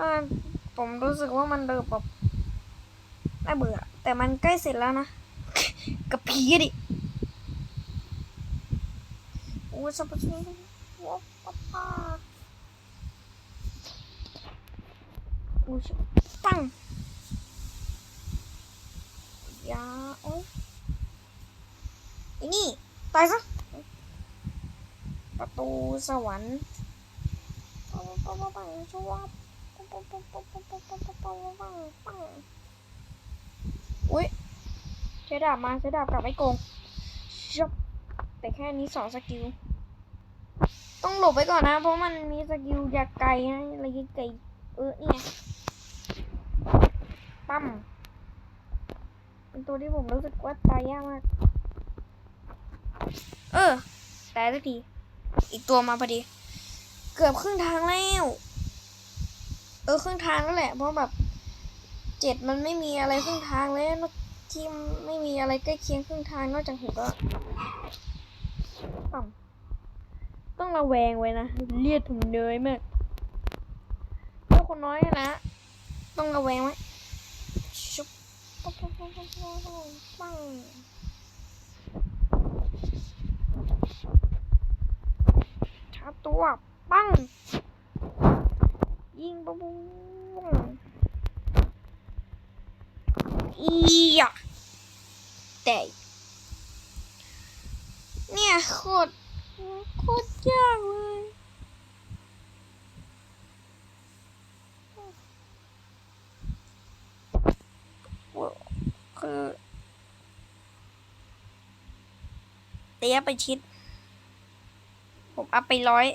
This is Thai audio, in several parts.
อผมรู้สึกว่ามันเดิมแบบน่าเบื่อ แต่มันใกล้เสร็จแล้วนะ กับผีดิโอ้สับปะรดว้าวป้าโอ้ยปังอยาโอ้ยอ้นี่ตายซะประตูสวรรค์ปังปังปังปังชวบ อุ้ยใช้ดาบมาใช้ดาบกลับไอ้โกงจบแต่แค่นี้สองสกิล ต้องหลบไว้ก่อนนะ เพราะมันมีสกิลอยากไกลนะอะไรยิงไกลเออเนี่ยปั๊มเป็นตัวที่ผมรู้สึกว่าตายยากมาก เออตายสักที อีกตัวมาพอดี เกือบครึ่งทางแล้ว ออครึ่งทางแล้วแหละ เพราะแบบเจ็ดมันไม่มีอะไรครึ่งทางแล้วนอกที่ไม่มีอะไรใกล้เคียงครึ่งทางนอกจากหกก็ต่ำต้องระแวงไว้นะเลียดถุงเนยมากเจ้าคนน้อยนะ ต้องระแวงไว้ชุบปังปังปังปังปังปังชาตัว ปัง ยิงปุ้งปุ้งอียะแต่เนี่ยโคตรโคตรยากเลยคือเตี้ยไปชิด ผมอัพไปร้อย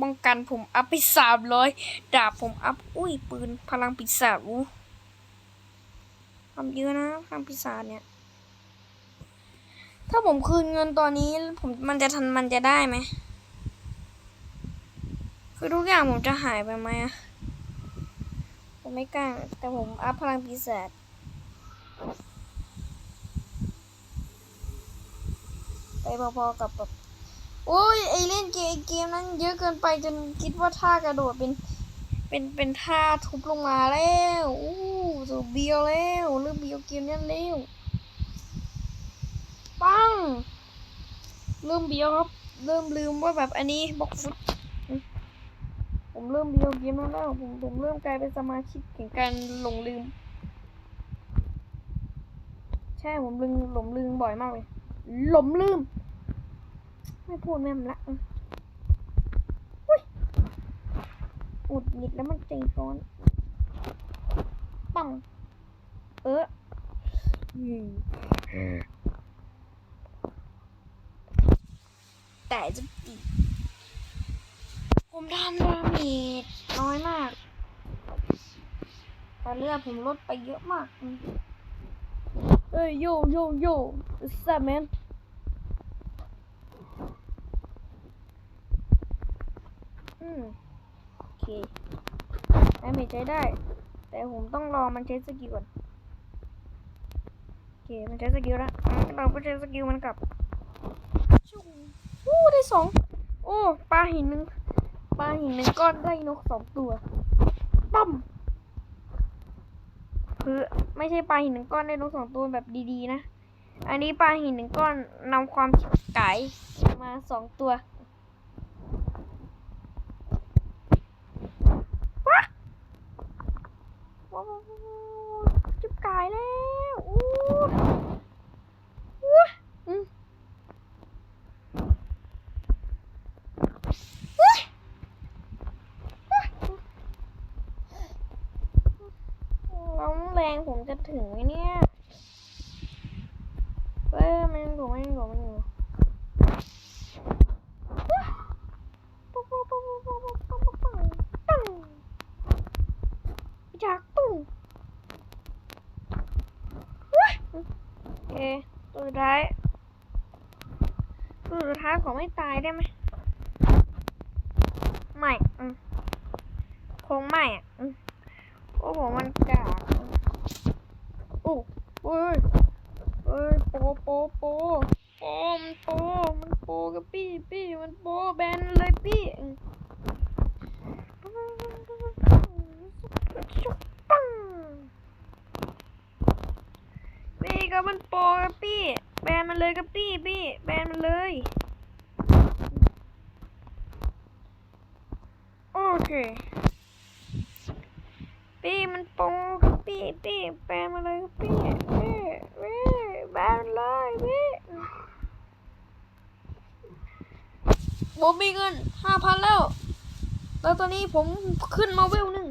ป้องกันผมอัพไปสามร้อยดาบผมอัพ อุ้ย ปืนพลังปีศาจอู้ทำเยอะนะพลังปีศาจเนี่ย ถ้าผมคืนเงินตอนนี้ผมมันจะทันมันจะได้ไหม คือทุกอย่างผมจะหายไปไหมอะผมไม่กล้าแต่ผมอัพพลังปีศาจไปพอๆกับแบบ โอ้ยไอเล่นเกมเกมนั้นเยอะเกินไปจนคิดว่าท่ากระโดดเป็นเป็นเป็นท่าทุบลงมาแล้วอู้สูเบียวแล้วเริ่มเบียวเกมนี้แล้วปังเริ่มเบียวครับ เริ่มลืมว่าแบบอันนี้บล็อกฟุตผมเริ่มเบียวเกมแล้วผมผมเริ่มกลายเป็นสมาชิกแห่งการหลงลืม ใช่ผมลืมหลงลืมบ่อยมากเลยหลงลืม ไม่พูดแม่มละอุ้ยอุดหงิดแล้วมันใจร้อนปังเอออืมแต่จะตีผมทำดาเมจน้อยมากแต่เลือดผมลดไปเยอะมาก เอ้ยโยโยโย่แซมแมน อืมโอเคไอเมจ ใช้ได้ แต่ผมต้องรอมันใช้สกิลก่อนโอเคมันใช้สกิลแล้วเราก็ใช้สกิลมันกลับชูวู้ได้สองโอ้ปลาหินหนึ่งปลาหินหนึ่งก้อนได้นกสองตัวปั๊มคือไม่ใช่ปลาหินหนึ่งก้อนได้นกสองตัวแบบดีๆนะ อันนี้ปลาหินหนึ่งก้อนนำความไก่มาสองตัว ว้จุบกายแล้วอู้อู้อืมอุ๊ยแรงผมจะถึงไหมเนี่ยเอ้ยมันอยู่มันอยู่มันอยู่ 뽀뽀뽀 ผมมีเงินห้าพันแล้ว แล้วตอนนี้ผมขึ้นมาเวลหนึ่ง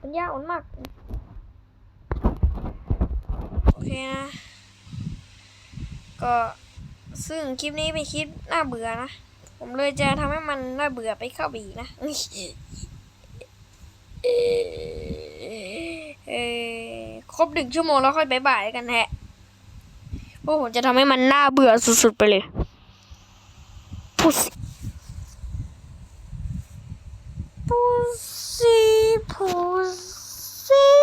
ปัญญาอ่อนมาก โอเคนะ ก็ซึ่งคลิปนี้เป็นคลิปน่าเบื่อนะ ผมเลยจะทำให้มันน่าเบื่อไปเข้าไปอีนะครบหนึ่งชั่วโมงแล้วค่อยบายบายกันแฮะเพราะผมจะทำให้มันน่าเบื่อสุดๆไปเลย พุสพุซี่พุซี่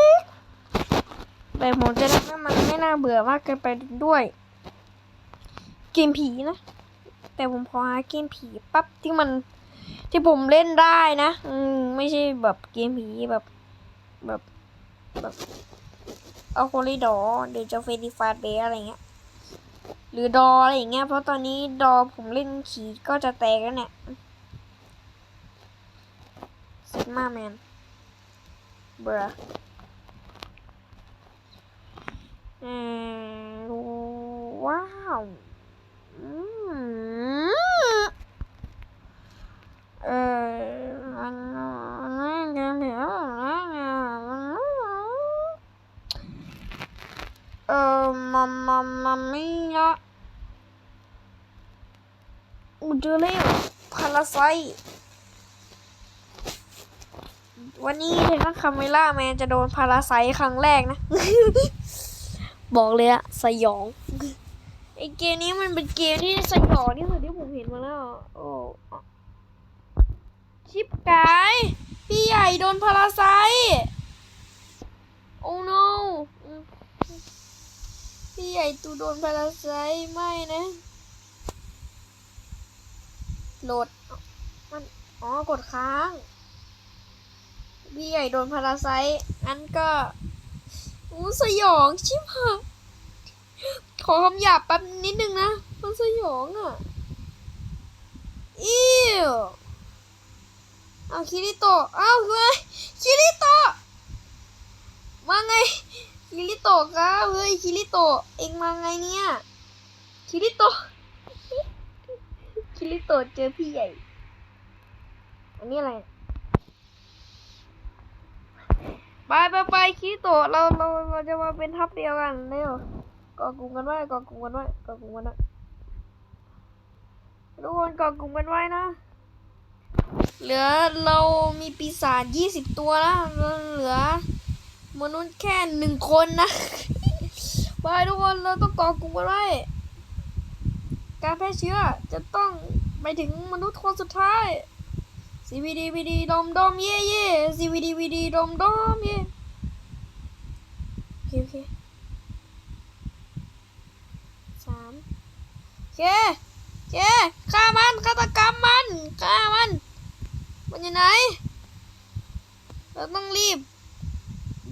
แต่ผมจะทำให้มันไม่น่าเบื่อมากเกินไปด้วย เกมผีนะ แต่ผมขอหาเกมผีปั๊บที่มันที่ผมเล่นได้นะ อืมไม่ใช่แบบเกมผีแบบแบบแบบเอาโคลิดอเดี๋ยวจะเฟดิฟาเบอะไรเงี้ย หรือดออะไรอย่างเงี้ยเพราะตอนนี้ดอผมเล่นขีก็จะแตกแล้วเนี่ยซิกมาแมนเบรอืมว้าว อืมเออมันน่าจะเหลือเออมามามาไม่ละ อูเจอแล้วพาราไซวันนี้เทนักคาเมล่าแมนจะโดนพาราไซครั้งแรกนะ บอกเลยอะสยองไอเกมนี้มันเป็นเกมที่สยองที่สุดที่ผมเห็นมาแล้ว โอ้ชิปกายพี่ใหญ่โดนพาราไซต์โอ้ no พี่ใหญ่ตูโดนพาราไซต์ไม่นะ โหลด มัน อ๋อ กดค้าง พี่ใหญ่โดนพาราไซต์งั้นก็ อู้สยอง ชิบหายขอคำหยาบแป๊บนิดนึงนะ มันสยองอะ อิวเอาคิริโตะเอาเฮ้ยคิริโตะมาไง คิริโตะครับเฮ้ย คิริโตะเอ็งมาไงเนี่ย คิริโตะ คิริโตะเจอพี่ใหญ่ อันนี้อะไร ไปไปไปคิริโตะเราเราเราจะมาเป็นทัพเดียวกันเร็วกอกลุ่มกันไว้กอกลุ่มกันไว้กอกลุ่มกันไว้ทุกคนกอกลุ่มกันไว้นะ เหลือเรามีปีศาจยี่สิบตัวนะเหลือมนุษย์แค่หนึ่งคนนะ ไปทุกคนเราต้องกอกลุ่มกันไว้ การแพร่เชื้อจะต้องไปถึงมนุษย์คนสุดท้าย CVD VD ดอมดอมเย่เย่ CVD VD ดอมดอมเย่โอเคโอเคสามเคเคฆ่ามันฆาตกรรมมันฆ่ามัน มันอยู่ไหน เราต้องรีบ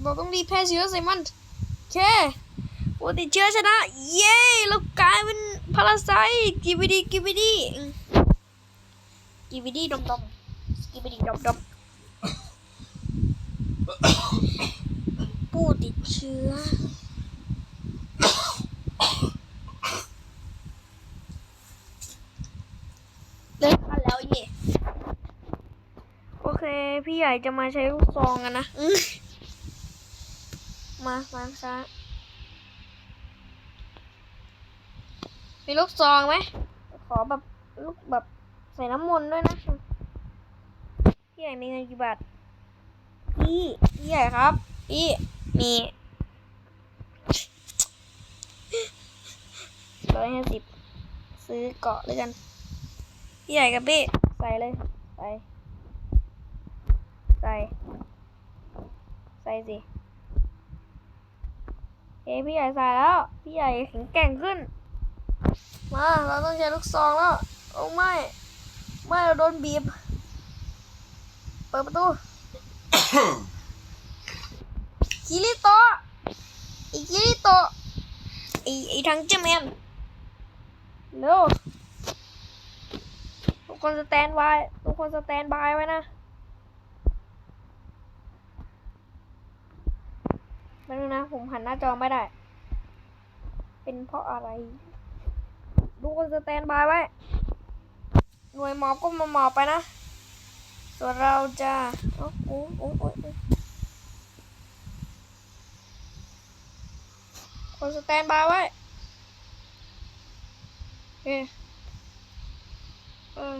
เราต้องรีบแพร่เชื้อใส่มันเค โอ้ติดเชื้อชนะ เย้เรากลายเป็นพาราไซต์กิบิดีกิบิดีกิบิดีดมดมกิบิดีดมดมผู้ติดเชื้อเลิกกันแล้วเย่โอเค พี่ใหญ่จะมาใช้ลูกซองกันนะอื้อมา มาซะ มีลูกซองไหม ขอแบบลูกแบบใส่น้ำมนต์ด้วยนะ พี่ใหญ่มีเงินกี่บาท พี่พี่ใหญ่ครับ พี่มีร้อยห้าสิบซื้อเกาะเลยกัน พี่ใหญ่กับพี่ ใส่เลย ใส่ ใส่ ใส่สิเอ้พี่ใหญ่ใส่แล้ว พี่ใหญ่แข็งแกร่งขึ้น มาเราต้องใช้ลูกซองแล้วโอ้ไม่ไม่เราโดนบีบ เปิดประตู คิริโตะอีคิริโตะไอไอทังเจอร์แมนเร็วทุกคนสแตนบายทุกคนสแตนบายไว้นะแป๊บนึงนะ ผมหันหน้าจอไม่ได้ เป็นเพราะอะไร ทุกคนสแตนบายไว้ หน่วยหมอบก็มาหมอบไปนะ ส่วนเราจะอ้าโอ้โอ้โอ้โอ้คนสแตนบายไว้เออเออ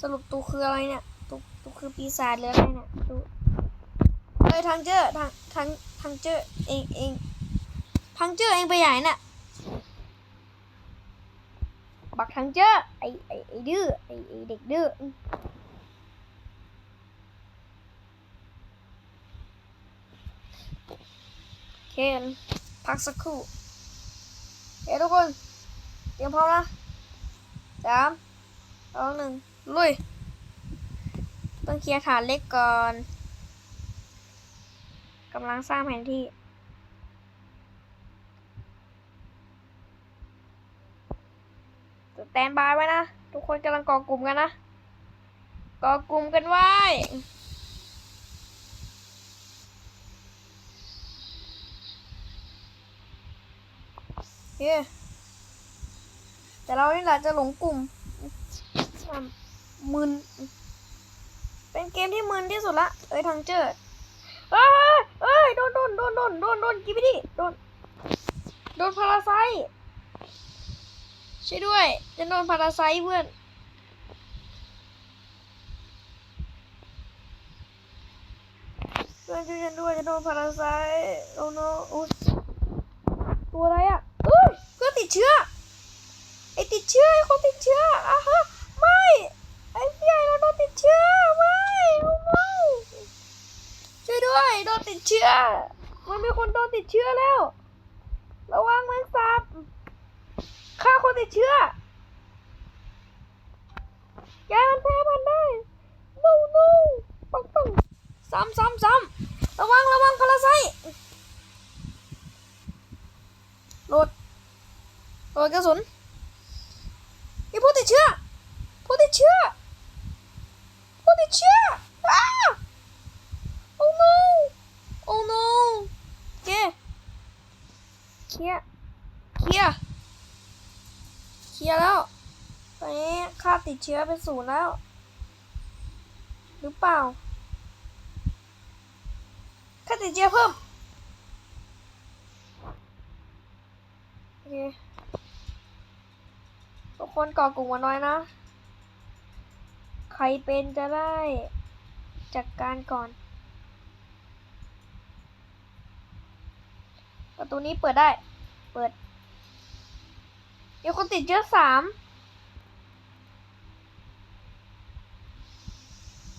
สรุปตูคืออะไรเนี่ยตูตูคือปีศาจหรืออะไรเนี่ยตูเอ้ยทางเจอทางทางทางเจอเองเองทางเจอเองไปไหนน่ะ บักทางเจอไอไอไอดื้อไอไอเด็กดื้อเคพักสักครู่เฮ้ทุกคน เตรียมพร้อมนะสามสองหนึ่งลุย ต้องเคลียร์ฐานเล็กก่อนกำลังสร้างแผนที่ แตนบายไว้นะ ทุกคนกำลังก่อกลุ่มกันนะ ก่อกลุ่มกันไว้ เฮ้แต่เรานี่แหละจะหลงกลุ่มมึน เป็นเกมที่มึนที่สุดละ เอ้ยทางเจอเอ้ยเอ้ยโดนโดนโดนโดนโดนโดนกินไปดิโดน โดนพาราไซ ช่วยด้วย จะโดนพาราไซเพื่อน เพื่อนช่วยฉันด้วย จะโดนพาราไซโอ้โนอุ๊ยตัวอะไรอะเอ้ยเพื่อนติดเชื้อ ไอติดเชื้อไอคนติดเชื้ออะฮะ ไม่ ไอพี่ใหญ่เราโดนติดเชื้อ ไม่โอ้ไม่ช่วยด้วย โดนติดเชื้อ มันมีคนโดนติดเชื้อแล้ว ระวังมงสาบ ฆ่าคนติดเชื้อแกมันแพ้มันได้ no no ปังปังซ้ำซ้ำซ้ำระวังระวังพาราไซต์โหลดโหลดกระสุนมีผู้ติดเชื้อผู้ติดเชื้อผู้ติดเชื้ออ้า oh no oh no เกเคลียร์เคลีย ลียร์แล้วตอนนี้ค่าติดเชื้อเป็นศูนย์แล้ว หรือเปล่า ค่าติดเชื้อเพิ่มโอเคทุกคนก่อกลุ่มกันน้อยนะ ใครเป็นจะได้จัดการก่อนประตูนี้เปิดได้ เปิด มีคนติดเชื้อสาม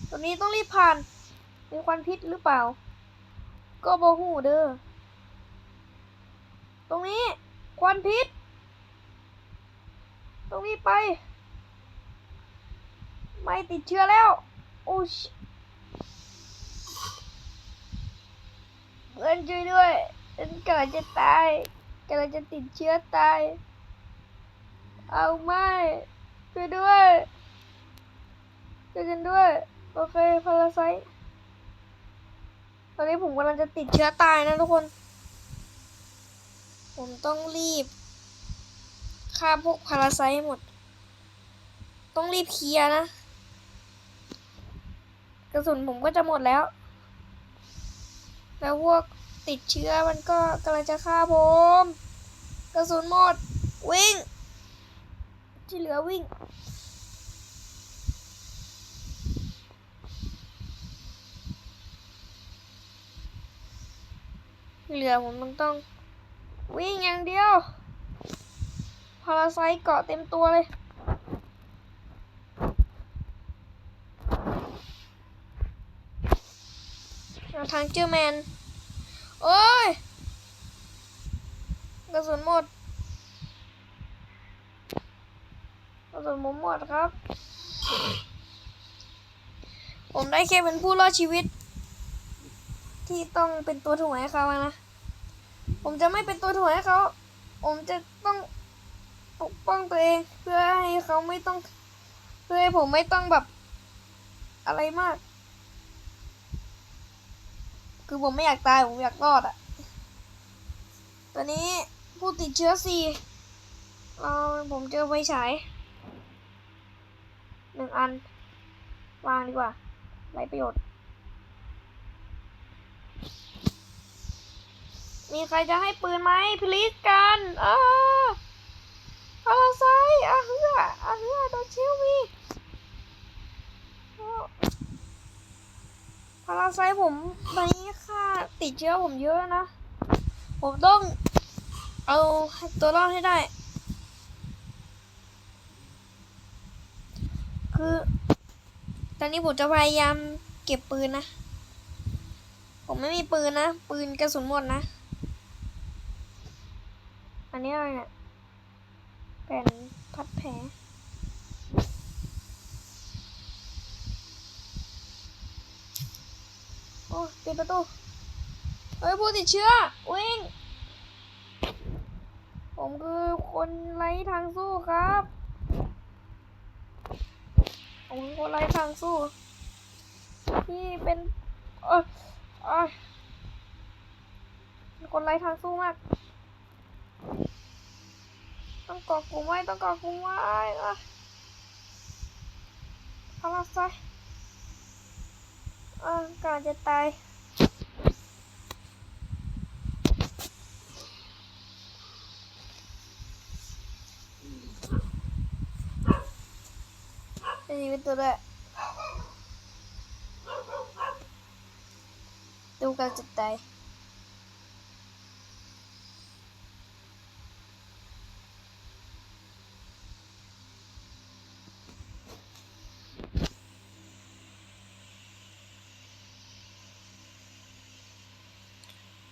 ตัวนี้ต้องรีบผ่าน มีควันพิษหรือเปล่า ก็บอหูเด้อ ตรงนี้ควันพิษ ตรงนี้ไป ไม่ติดเชื้อแล้ว โอ้ชเพื่อนช่วยด้วยฉันกำลังจะตายกำลังจะติดเชื้อตาย เอาไม่ช่วยด้วยช่วยฉันด้วย โอเคพาราไซต์ตอนนี้ผมกำลังจะติดเชื้อตายนะทุกคน ผมต้องรีบฆ่าพวกพาราไซต์ให้หมด ต้องรีบเคลียร์นะ กระสุนผมก็จะหมดแล้ว แล้วพวกติดเชื้อมันก็กำลังจะฆ่าผม กระสุนหมด วิ่ง ที่เหลือวิ่ง เหลือผมต้องต้อง วิ่งอย่างเดียวพาราไซต์เกาะเต็มตัวเลยเอาทางเจอแมน โอ้ยกระสุนหมด กระ สุนผมหมดครับ ผมได้แค่เป็นผู้รอดชีวิต ที่ต้องเป็นตัวถ่วงให้เขาอะนะผผมจะไม่เป็นตัวถ่วงให้เขา ผมจะต้องปกป้องตัวเอง เพื่อให้เขาไม่ต้อง เพื่อให้ผมไม่ต้องแบบ อะไรมาก คือผมไม่อยากตาย ผมอยากรอดอะตอนนี้ผู้ติดเชื้อสี่เราผมเจอไฟฉาย หนึ่งอัน วางดีกว่าไรประโยชน์ มีใครจะให้ปืนไหมพลีสกันอ่าพาราไซอาเฮืออาเฮือโดนเชลมีอ้าวพาราไซผมตอนนี้ค่าติดเชื้อผมเยอะนะ ผมต้องเอาตัวรอดให้ได้ คือ ตอนนี้ผมจะพยายามเก็บปืนนะ ผมไม่มีปืนนะ ปืนกระสุนหมดนะ อันนี้อะไรเนี่ยแผ่นพัดแผลโอ้ปิดประตูเฮ้ยผู้ติดเชื้อวิ่ง ผมคือคนไร้ทางสู้ครับ ผมคือคนไร้ทางสู้ที่เป็นเออเออคนไร้ทางสู้มาก ต้องกอดกลุ่มไว้ ต้องกอดกลุ่มไว้อะเอาละไซอ่าการจะตาย จะมีเป็นตัวด้วยดูการจะตาย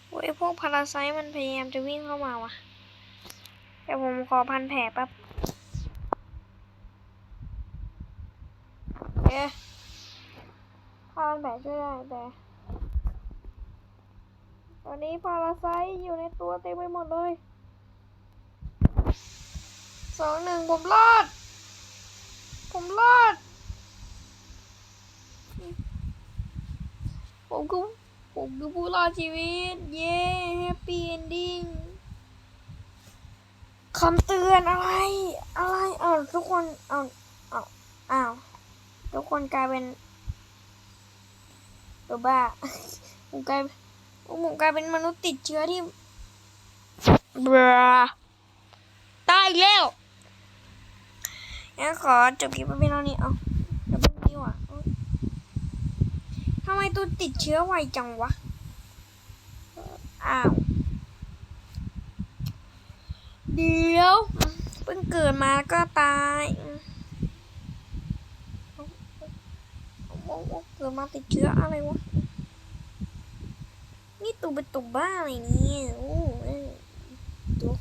โอ้ยพวกพาราไซมันพยายามจะวิ่งเข้ามาวะแต่ผมขอพันแผลแป๊บ เอ๊ะ ช่ได้แต่ตอนนี้พาราไซต์อยู่ในตัวเต็มไปหมดเลยสองหนึ่งผมรอด ผมรอด ผมคือผมคือผู้รอดชีวิต เย้แฮปปี้เอนดิ้งคำเตือนอะไร อะไรอ้าวทุกคนอ้าวอ้าวอ้าวทุกคนกลายเป็น ตัวบ้าผมกลายผมกลายเป็นมนุษย์ติดเชื้อที่บราตายอีกแล้วงั้นขอจบคลิปไปเพียงเท่านี้เอาเดี๋ยวเพิ่งดีกว่าทำไมตัวติดเชื้อไวจังวะ อ้าว เดี๋ยวเพิ่งเกิดมาแล้วก็ตายโอ้โเกิดมาติดเชื้ออะไรวะ นี่ตัวเป็นตัวบ้าอะไรเนี่ยโอ้ตัว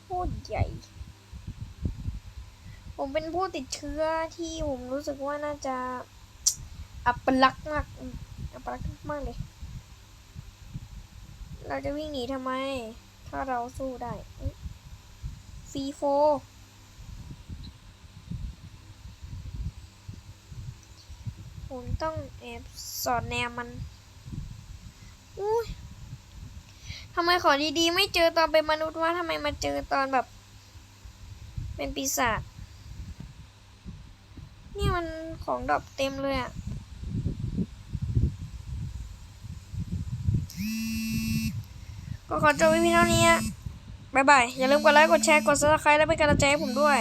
โคตรใหญ่ ผมเป็นผู้ติดเชื้อที่ผมรู้สึกว่าน่าจะอัปลักษ์มากอืมอัปลักษ์มากเลย เราจะวิ่งหนีทำไม ถ้าเราสู้ได้ฟีโฟ ผมต้องแอบสอดแนมมัน อุ้ยทำไมของดีๆ ไม่เจอตอนเป็นมนุษย์วะทำไมมาเจอตอนแบบ เป็นปีศาจ นี่มันของดรอปเต็มเลยอะก็ขอจบวิดีโอเท่านี้อะบ๊ายบาย อย่าลืมกดไลค์ กดแชร์ กด subscribe และเป็นกำลังใจให้ผมด้วย